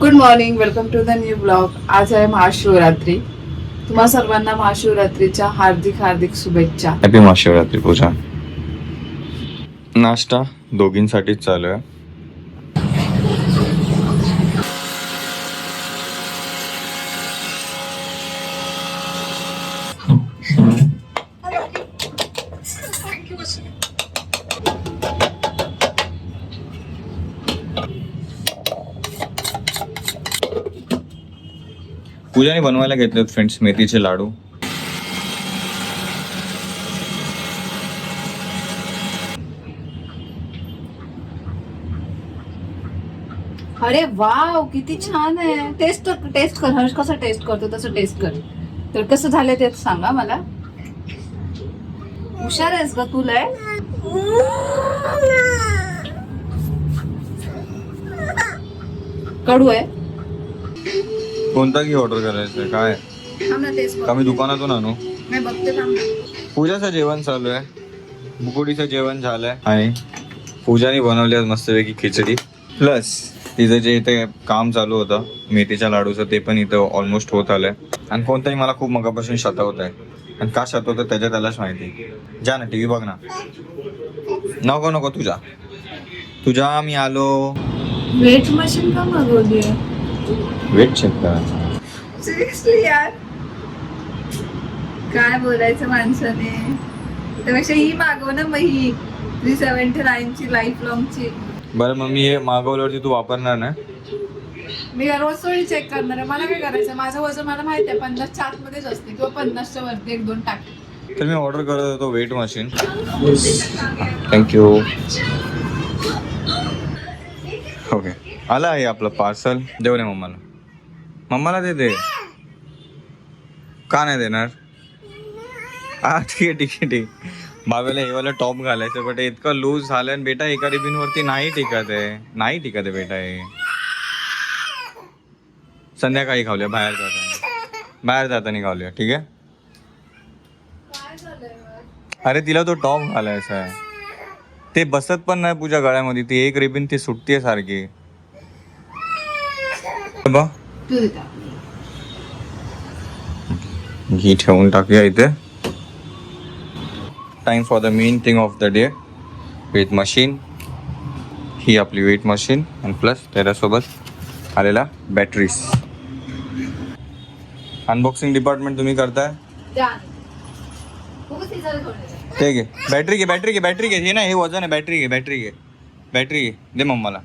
Good morning welcome to the new blog आज आहे महाशिवरात्री. तुम्हा सर्वांना महाशिवरात्रीच्या हार्दिक हार्दिक शुभेच्छा. हॅपी महाशिवरात्री पूजा. नाश्ता दोघींसाठीच चालू आहे पूजाने बनवायला घेतलेत फ्रेंड्स मेथीचे लाडू. अरे वाव किती छान आहे. टेस्ट टेस्ट कर. हर्ष कसं टेस्ट करतो तसं टेस्ट कर. तर कसं झालं ते सांगा मला. हुशार आहेस ग तुला कडू आहे. कोणता की ऑर्डर करायचं काय? का मी दुकानातून आणू. पूजाचं जेवण चालू आहे. बुकुडीचं जेवण झालंय. आणि पूजाने बनवली आज मस्तपैकी खिचडी. प्लस तिचं जे इथे काम चालू होतं मेथीच्या लाडूचं ते पण इथं ऑलमोस्ट होत आलंय. आणि कोणताही मला खूप मगापासून शतवत आहे आणि का शतवतं त्याच्या त्यालाच माहिती जा ना टीव्ही बघ ना. नको नको तुझा. तुझा मी आलो. वेट मशीन का मागवली वेट चेक करा. सिरियसली यार. काय बोलायचं माणसाने. त्यापेक्षा ही मागव ना मग ही थ्री सेव्हन्टी नाईन ची लाईफ लॉंग ची. बरं मग मी हे मागवल्यावरती तू वापरणार ना मी रोज थोडी चेक करणार आहे. मला काय करायचं? माझं वजन मला माहिती आहे पन्नासच्या आतमध्येच असते किंवा पन्नासच्या वरती एक दोन टाकते तर मी ऑर्डर करत होतो वेट मशीन थँक्यू ओके आला आहे आपलं पार्सल देऊ नये मम्माला मम्माला दे दे. का नाही देणार? हा ठीक आहे ठीक आहे ठीक बाबेला हे वाला टॉप घालायचं बट इतकं लूज झालं आणि बेटा एका रिबिनवरती नाही टिकत आहे. नाही टिकत आहे बेटा हे. संध्याकाळी खाऊया बाहेर जाताना. बाहेर जाताना खाऊया ठीक आहे? अरे तिला तो टॉप घालायचा आहे. ते बसत पण नाही पूजा गळ्यामध्ये ती एक रिबिन ती सुटते सारखी. बघ. घी ठेवून टाकूया इथे. Time for the main thing of the day weight machine ही आपली वेट मशीन आणि प्लस त्याच्यासोबत आलेला बॅटरीज अनबॉक्सिंग डिपार्टमेंट तुम्ही करताय. ते घे बॅटरी घे बॅटरी घे बॅटरी घे. हे ना हे वजन आहे. बॅटरी घे बॅटरी घे. बॅटरी घे. दे मम्माला.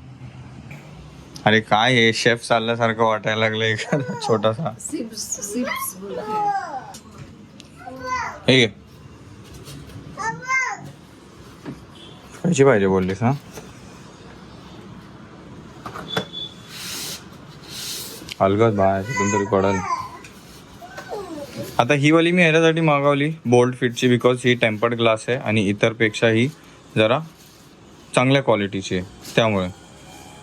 अरे काय हे शेफ चालल्यासारखं वाटायला लागलं एखादा छोटासा. सिप्स सिप्स बोलते हे घे. कशी पाहिजे बोललीस हा? अलगद बाय कुठून तरी पडल. आता ही वाली मी ह्याच्यासाठी मागवली बोल्ड फिटची बिकॉज ही टेम्पर्ड ग्लास आहे आणि इतरपेक्षा ही जरा चांगल्या क्वालिटीची आहे त्यामुळे.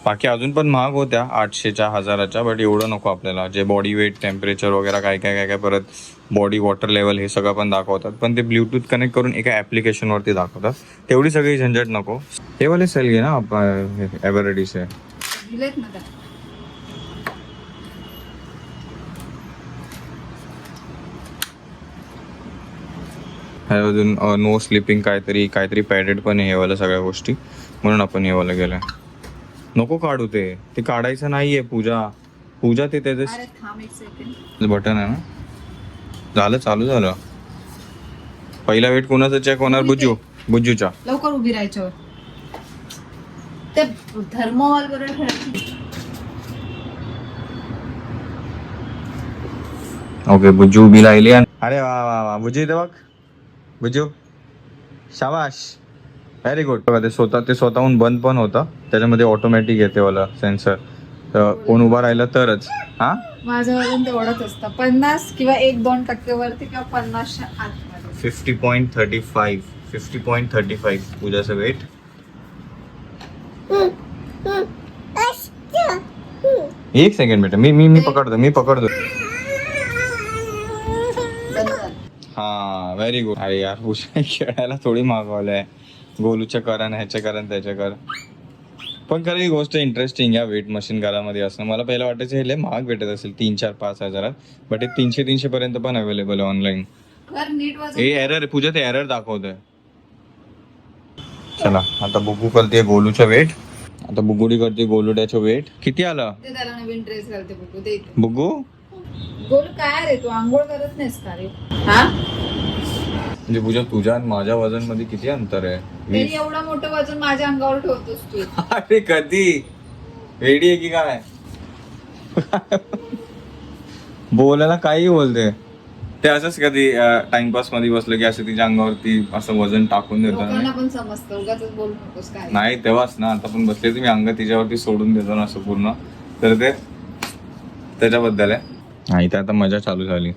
बाकी अजून पण महाग होत्या. आठशेच्या हजाराच्या बट एवढं नको आपल्याला. जे बॉडी वेट टेम्परेचर वगैरे काय काय काय काय परत बॉडी वॉटर लेवल हे सगळं पण दाखवतात. पण ते ब्ल्यूटूथ कनेक्ट करून एका ॲप्लिकेशनवरती दाखवतात. तेवढी सगळी झंझट नको. हे वाले सेल घे ना एव्हरेडीचे अजून नो स्लिपिंग काहीतरी काहीतरी पॅडेड पण हे वाल्या सगळ्या गोष्टी. म्हणून आपण हे वाला गेलं नको काढू ते. ते काढायचं नाहीये पूजा. पूजा ते त्याचं बटन आहे ना? झालं चालू झालं. पहिला वेट कोणाचा चेक होणार? बुज्जू. बुज्जूचा. लवकर उभी राहायच्यावर. ते थर्मोवॉल बरोबर ओके बुज्जू उभी राहिली अरे वा वा वा. बुज्जू इथे बघ. बुज्जू. शाबाश व्हेरी गुड ते स्वतः ते स्वतःहून बंद पण होतं. त्याच्यामध्ये ऑटोमॅटिक येते वाला सेन्सर तर कोण उभा राहिलं तरच. हा? माझं वजन तेवढंच असतं. पन्नास किंवा एक दोन टक्के वरती किंवा पन्नासच्या आतमध्ये. Fifty point thirty five fifty point thirty five पूजाचं weight एक सेकंड बेटा. मी मी मी पकडतो मी पकडतो. हा व्हेरी गुड अरे यार खेळायला थोडी मागवलंय. गोलूच्या करण ह्याच्या करण त्याच्या कर. पण खरं ही गोष्ट इंटरेस्टिंग या वेट मशीन घरामध्ये असणं. मला पहिलं वाटायचं हे लय महाग भेटत असेल तीन चार पाच हजारात. बट हे तीनशे तीनशे पर्यंत पण अवेलेबल आहे ऑनलाईन कर हे एरर पूजा ते एरर दाखवतंय. चला आता बुगू करते गोलूचं वेट आता बुगुडी करते गोलुड्याचं वेट किती आलं? ते त्याला नवीन ड्रेस घालते बघू दे इथे. बुगू? बोल काय रे तू आंघोळ करत नाहीस का रे? हा? म्हणजे पूजा तुझ्या आणि माझ्या वजनमध्ये किती अंतर आहे? तरी एवढं मोठं वजन माझ्या अंगावर ठेवतोस तू. अरे कधी? रेडी आहे की काय? बोलायला काही बोलते. ते असंच कधी टाइमपासमध्ये बसलं की असं तिच्या अंगावरती असं वजन टाकून देतो लोकांना ना पण समजतं उगाच बोलू नकोस काय. नाही तेव्हाच ना. आता पण बसले तुम्ही अंग तिच्यावरती सोडून देतो ना असं पूर्ण. तर ते त्याच्याबद्दल आहे. नाही तर आता मजा चालू झाली.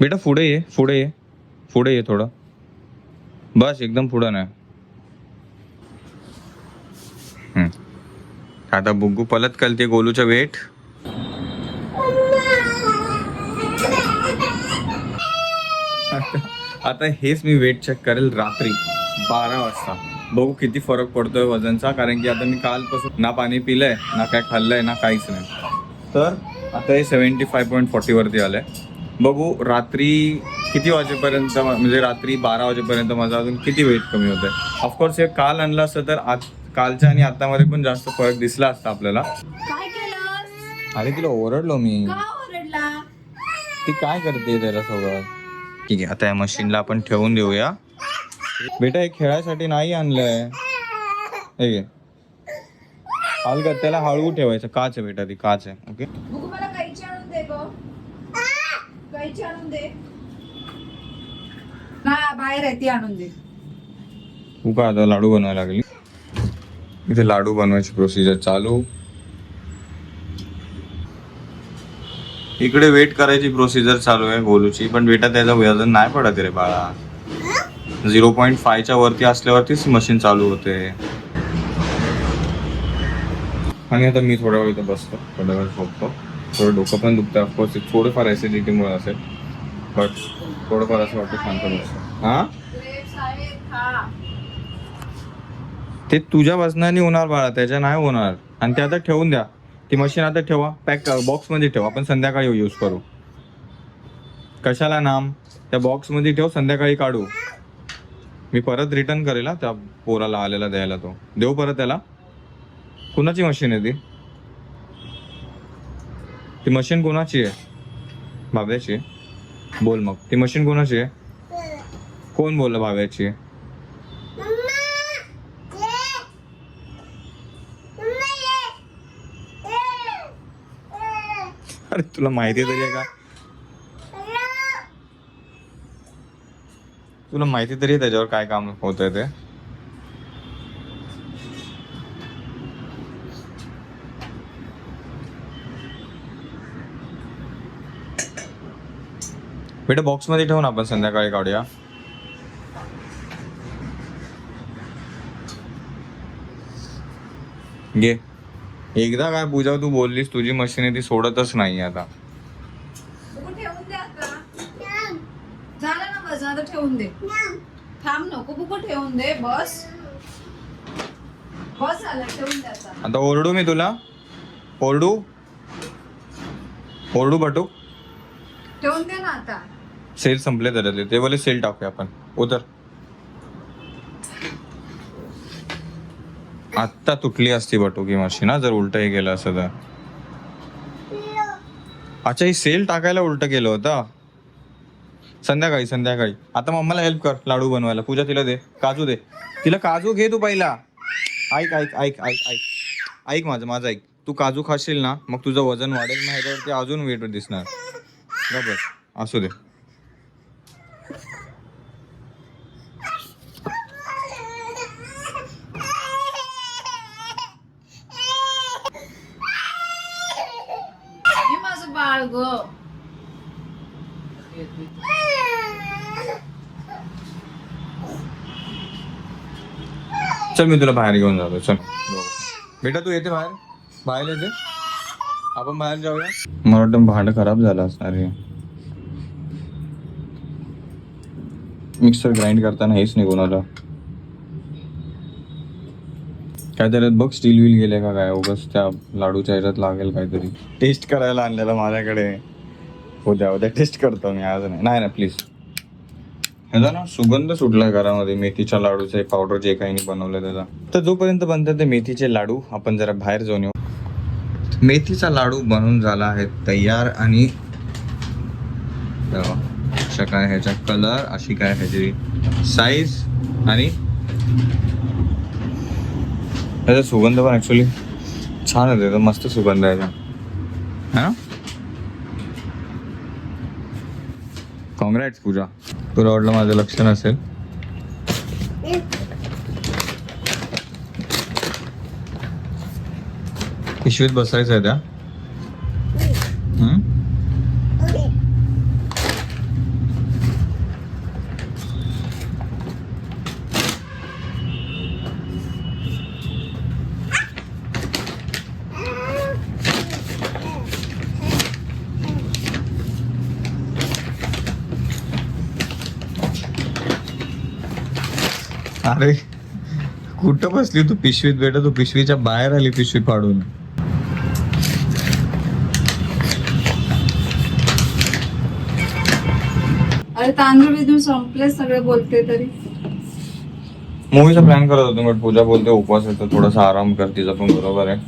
बेटा पुढे ये पुढे ये. पुढे ये थोडं. बस एकदम पुढं नाही. आता बुग्गू पलत कलते गोलूचं वेट. आता हेच मी वेट चेक करेल रात्री बारा वाजता. बघू किती फरक पडतोय वजनचा कारण की आता मी कालपासून ना पाणी पिलंय ना काय खाल्लंय ना काहीच नाही. तर आता हे सेवन्टी फाय पॉईंट फोर्टी वरती आलंय. बघू रात्री किती वाजेपर्यंत म्हणजे रात्री बारा वाजेपर्यंत माझं अजून किती वेट कमी होतंय? ऑफकोर्स हे काल आणलं असतं तर आज कालच्या आणि आतामध्ये पण जास्त फरक दिसला असता आपल्याला. अरे तिला ओरडलो मी. ती काय करते त्याला सगळं ठीक आहे आता या मशीनला आपण ठेवून देऊया. बेटा हे खेळायसाठी नाही आणलंय. हे घे अलग त्याला हळू ठेवायचं. काच आहे बेटा ती काच आहे. ओके बघू मला कैची आणून दे गो कैची आणून दे. ना बाहेर आहे ती आणून दे. आता लाडू बनवायला लागली. इथे लाडू बनवायची प्रोसिजर चालू. इकडे वेट करायची प्रोसिजर चालू आहे गोलूची पण बेटा त्याचं वजन नाही पडत रे बाळा. झिरो पॉईंट फायच्या वरती असल्यावरतीच मशीन चालू होते. आणि आता मी थोड्या वेळ इथं बसतो थोड्या वेळ झोपतो. थोडं डोकं पण दुखतं ऑफकोर्स थोडंफार ऍसिडिटीमुळे असेल. बट थोडंफार असं वाटतं शांत बसतो हां? ते तुझ्या वजनाने होणार बाळा त्याच्या नाही होणार. आणि ते आता ठेवून द्या. ती मशीन आता ठेवा. पॅक बॉक्समध्ये ठेवा. आपण संध्याकाळी यूज करू. कशाला नाम? त्या बॉक्समध्ये ठेव संध्याकाळी काढू. मी परत रिटर्न करेल त्या पोराला आलेला द्यायला तो. देऊ परत त्याला? कुणाची मशीन आहे ती? ती मशीन कोणाची आहे? भाव्याची. आहे? बोल मग. ती मशीन कोणाची आहे? कोण बोललं भाव्याची? आहे अरे तुला माहिती तरी आहे का? तुला माहिती तरी त्याच्यावर काय काम होत आहे ते? बेटा बॉक्समध्ये ठेवून आपण संध्याकाळी काढूया. घे. एकदा काय पूजा तू बोललीस तुझी मशीन आहे ती सोडतच नाही आता. बघू ठेवून दे आता. झालं ना बस आता ठेवून दे. थांब नको बघू ठेवून दे बस. बस झालं ठेवून दे आता. आता ओरडू मी तुला. ओरडू. ओरडू बटू ठेवून दे ना आता. सेल संपले त्याच्यातले ते बोले सेल टाकूया आपण. उतर. आत्ता तुटली असती बटुकी मशीन जर उलट हे गेलं असं तर. अच्छा ही सेल टाकायला उलट केलं होतं. संध्याकाळी संध्याकाळी. आता मम्माला हेल्प कर लाडू बनवायला. पूजा तिला दे. काजू दे. तिला काजू घे तू पहिला. ऐक ऐक ऐक ऐक ऐक. ऐक माझं माझं ऐक. तू काजू खाशील ना मग तुझं वजन वाढेल ना ह्याच्यावरती अजून वेट दिसणार. बरोबर. असू दे हे माझं बाळ ग चल मी तुला बाहेर घेऊन जातो चल. बेटा तू येते बाहेर? बाहेर येते? आपण बाहेर जाऊया. मला वाटतं भांड खराब झालं असणार मिक्सर ग्राइंड करताना हेच निघून आलं. काहीतरी बघ स्टील व्हील गेले का काय? उगस त्या लाडूच्या ह्याच्यात लागेल काहीतरी. टेस्ट करायला आणलेलं माझ्याकडे. उद्या उद्या टेस्ट करतो मी आज. नाही नाही ना प्लीज ह्याचा ना सुगंध सुटला घरामध्ये. मेथीच्या लाडूचे पावडर जे काही बनवलं त्याचा तर जोपर्यंत बनतात ते मेथीचे लाडू आपण जरा बाहेर जाऊन येऊ. मेथीचा लाडू बनवून झाला आहे तयार आणि काय ह्याचा कलर अशी काय ह्याची साईज आणि त्याचा सुगंध पण ॲक्च्युली छान आहे त्याचा मस्त सुगंध आहे हा? कॉंग्रॅट्स पूजा. तुला वाटलं माझं लक्ष नसेल. पिशवीत बसायचं आहे त्या हम्म? अरे कुठं बसली तू पिशवीत बेटा? तू पिशवीच्या बाहेर आली पिशवी फाडून. अरे तांदूळ बिंदूळ संपले सगळे बोलते तरी. मूवीचा प्लॅन करत होतो बट पूजा बोलते उपवास येतो थोडासा आराम कर तिचा पण बरोबर आहे.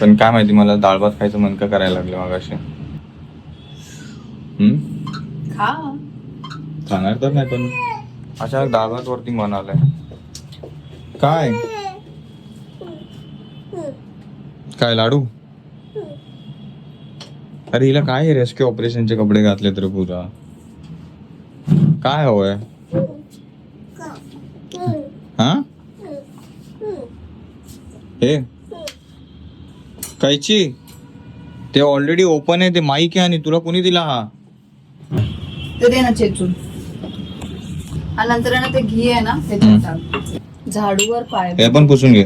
पण काय माहिती मला डाळ भात खायचं मन का करायला लागले मगाशी. हम्म? खा. खाणार तर नाही पण. अचानक डाळ भात वरती मन आलंय. काय? काय लाडू? अरे हिला काय हे रेस्क्यू ऑपरेशनचे कपडे घातले तर पूजा? काय हवंय? हा? हे? कायची ते ऑलरेडी ओपन आहे ते माईक आहे आणि तुला कोणी दिला हा? ते दे ना चेचून. आणि नंतर आहे ना ते घी आहे ना त्याच्यात झाडूवर पाय हे पण पुसून घे.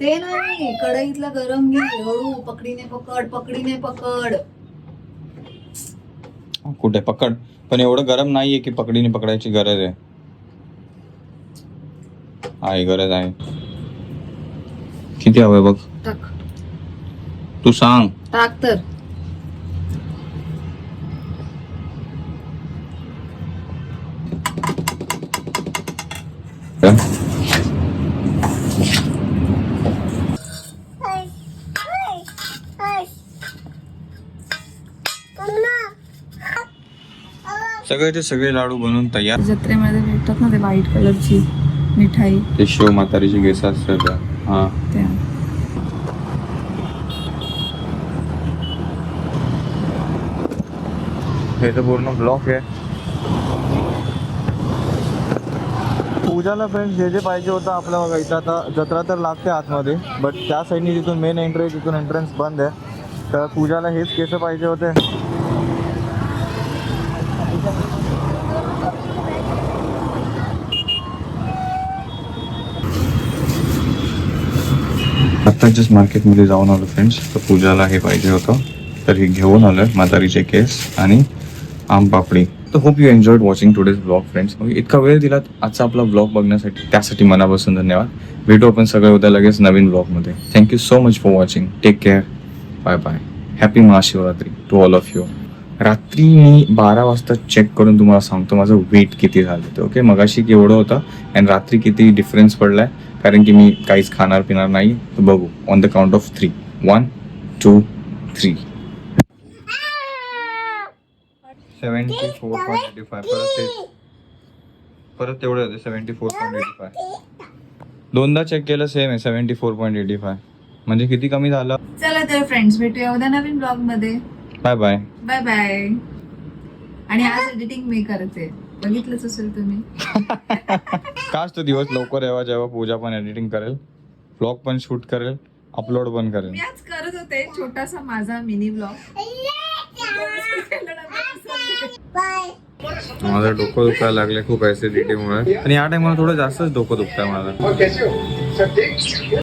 ते नाही कढईतला गरम घे हळू पकडीने पकड पकडीने पकड. कुठे पकड? पण एवढं गरम नाहीये की पकडीने पकडायची गरज आहे. आहे गरज आहे. किती हवंय बघ. टाक. तू सांग. टाक तर. सगळे ते सगळे लाडू बनवून तयार. जत्रेमध्ये भेटतात ना ते व्हाईट कलरची मिठाई. ते शिव म्हातारीची गेस असतात हा. त्या. हे तर पूर्ण ब्लॉक आहे. पूजाला फ्रेंड्स जे जे पाहिजे होतं आपल्या बघा इथं आता जत्रा तर लागते आतमध्ये बट त्या साईडनी जिथून मेन एंट्री आहे तिथून एंट्रन्स बंद आहे तर पूजाला हेच केस पाहिजे होते. जस्ट मार्केटमध्ये जाऊन आलो फ्रेंड्स तर पूजाला हे पाहिजे होतं. तर हे घेऊन आलं म्हातारीचे केस आणि आम पापडी. तर hope you enjoyed watching today's blog friends इतका वेळ दिलात आजचा आपला ब्लॉग बघण्यासाठी. त्यासाठी मनापासून धन्यवाद. भेटू आपण सगळे उद्या लगेच नवीन ब्लॉगमध्ये thank you so much for watching take care bye bye happy Mahashivratri to all of you रात्री मी बारा वाजता चेक करून तुम्हाला सांगतो माझं वेट किती झालं ते ओके मगाशी केवढं होतं आणि रात्री किती डिफरन्स पडलाय कारण की मी काहीच खाणार पिणार नाही. तर बघू on the count of three one two three seventy four point eighty five परत ते परत तेवढे होते seventy four point eighty five दोनदा चेक केलं सेम आहे seventy four point eighty five म्हणजे किती कमी झालं? चला तर फ्रेंड्स भेटूया उद्या नवीन ब्लॉगमध्ये. बाय बाय बाय बाय आणि आज एडिटिंग मी करते. बघितलंच असेल तुम्ही. काच तो दिवस लवकर यावा जेव्हा पूजा पण एडिटिंग करेल ब्लॉग पण शूट करेल अपलोड पण करेल. मी आज करत होते छोटासा माझा मिनी ब्लॉग माझं डोकं दुखायला लागले खूप ऍसिडिटीमुळे आणि या टाइमला थोडं जास्तच डोकं दुखतंय माझं.